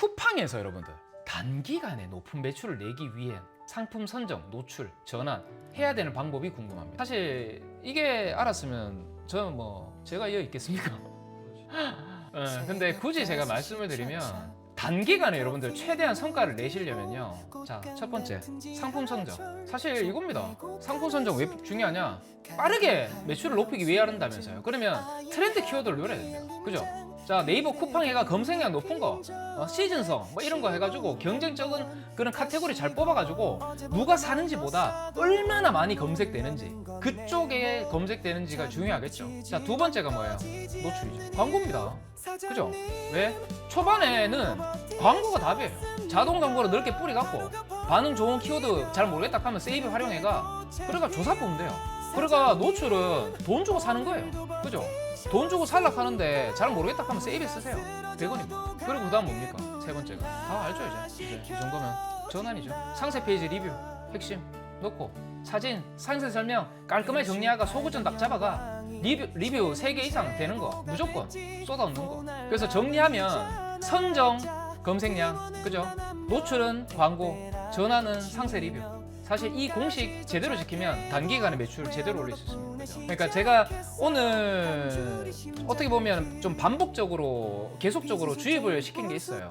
쿠팡에서 여러분들 단기간에 높은 매출을 내기 위해 상품 선정, 노출, 전환 해야 되는 방법이 궁금합니다. 사실 이게 알았으면 저는 뭐 제가 이어 있겠습니까? 예, 근데 굳이 제가 말씀을 드리면 단기간에 여러분들 최대한 성과를 내시려면요. 자, 첫 번째 상품 선정. 사실 이겁니다. 상품 선정 왜 중요하냐? 빠르게 매출을 높이기 위해 한다면서요. 그러면 트렌드 키워드를 노려야 됩니다. 그죠? 자, 네이버 쿠팡해가 검색량 높은 거, 어, 시즌성 뭐 이런 거 해가지고 경쟁적인 그런 카테고리 잘 뽑아가지고 누가 사는지보다 얼마나 많이 검색되는지 그쪽에 검색되는지가 중요하겠죠. 자, 두 번째가 뭐예요? 노출이죠. 광고입니다. 그죠? 왜? 초반에는 광고가 답이에요. 자동 광고로 넓게 뿌리갖고 반응 좋은 키워드 잘 모르겠다 하면 세이브 활용해가 그러니까 조사 보면 돼요. 그러니까 노출은 돈 주고 사는 거예요. 그죠? 돈 주고 살락하는데 잘 모르겠다 하면 세이브 쓰세요. 100원입니다. 그리고 그 다음 뭡니까? 세 번째가 다 알죠 이제. 이제 이 정도면 전환이죠. 상세 페이지 리뷰 핵심 넣고 사진 상세 설명 깔끔하게 정리하가 소구점 딱 잡아가 리뷰 리뷰 3개 이상 되는 거 무조건 쏟아 넣는 거. 그래서 정리하면 선정 검색량 그죠? 노출은 광고, 전환은 상세 리뷰. 사실 이 공식 제대로 지키면 단기간에 매출을 제대로 올릴 수 있습니다. 그죠? 그러니까 제가 오늘 어떻게 보면 좀 반복적으로 계속적으로 주입을 시킨 게 있어요.